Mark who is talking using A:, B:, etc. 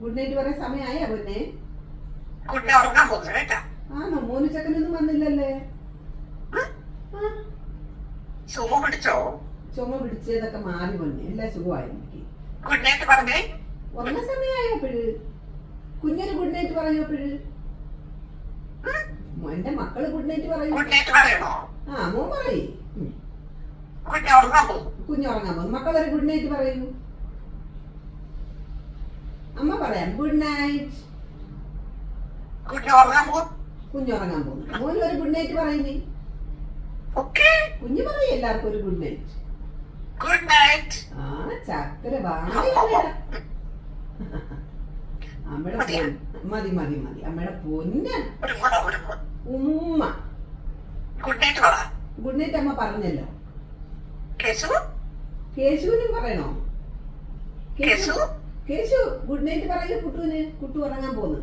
A: Good night പറയാൻ സമയമായാ പൊന്നെ.
B: കുട്ടി ഉറങ്ങാൻ പോകുന്നു കേട്ടാ.
A: ആണോ? മോന് ചക്കനൊന്നും വന്നില്ലല്ലേ?
B: ചുമ പിടിച്ചോ?
A: ചുമ പിടിച്ചതൊക്കെ മാറി പൊന്നെ. എല്ലാ സുഖമായി എനിക്ക്.
B: ഗുഡ് നൈറ്റ് പറഞ്ഞേ
A: ഉറങ്ങ സമയമായപ്പോഴ് കുഞ്ഞിന് ഗുഡ് നൈറ്റ് പറയോപ്പോഴ് എന്റെ മക്കൾ ഗുഡ് നൈറ്റ് പറയൂ ആ മോൻ പറയ്.
B: കുഞ്ഞുറങ്ങാൻ പോകും
A: മക്കളൊരു ഗുഡ് നൈറ്റ് പറയൂ. പറയാം. ഗുഡ് നൈറ്റ് കുഞ്ഞുറങ്ങാൻ പോകുന്നു മോന് ഒരു ഗുഡ് നൈറ്റ് പറയുന്നേ.
B: ഓക്കെ.
A: കുഞ്ഞു പറയും എല്ലാവർക്കും ഒരു ഗുഡ് നൈറ്റ്
B: ഗുഡ് നൈറ്റ്
A: ആ ചക്കര വാങ്ങ അമ്മയുടെ പൊന്ന്. മതി മതി മതി. അമ്മയുടെ
B: മുറ
A: ഉമ്മ.
B: ഗുഡ് നൈറ്റ്
A: ഗുഡ് നൈറ്റ് അമ്മ പറഞ്ഞല്ലോ.
B: കേശു?
A: കേശുവിനും പറയണോ?
B: കേസു
A: കേശു ഗുഡ് നൈറ്റ് പറയൂ കുട്ടുവിന് കുട്ടു ഉറങ്ങാൻ പോന്നു